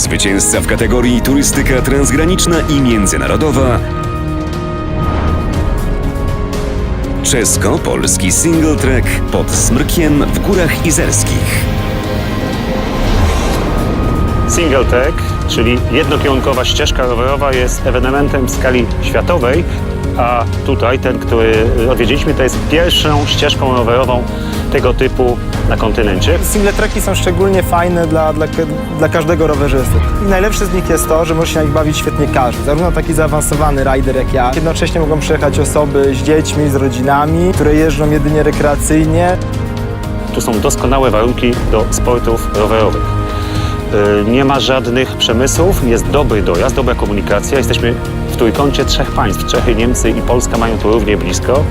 Zwycięzca w kategorii turystyka transgraniczna i międzynarodowa Czesko-polski single track pod Smrkiem w Górach Izerskich. Single track, czyli jednokierunkowa ścieżka rowerowa jest ewenementem w skali światowej, a tutaj ten, który odwiedziliśmy, to jest pierwszą ścieżką rowerową tego typu na kontynencie. Single tracki są szczególnie fajne dla, dla, dla każdego rowerzysty. I najlepsze z nich jest to, że może się na nich bawić świetnie każdy. Zarówno taki zaawansowany rider jak ja. Jednocześnie mogą przyjechać osoby z dziećmi, z rodzinami, które jeżdżą jedynie rekreacyjnie. Tu są doskonałe warunki do sportów rowerowych. Yy, Nie ma żadnych przemysłów, jest dobry dojazd, dobra komunikacja. Jesteśmy w trójkącie trzech państw. Czechy, Niemcy i Polska mają tu równie blisko.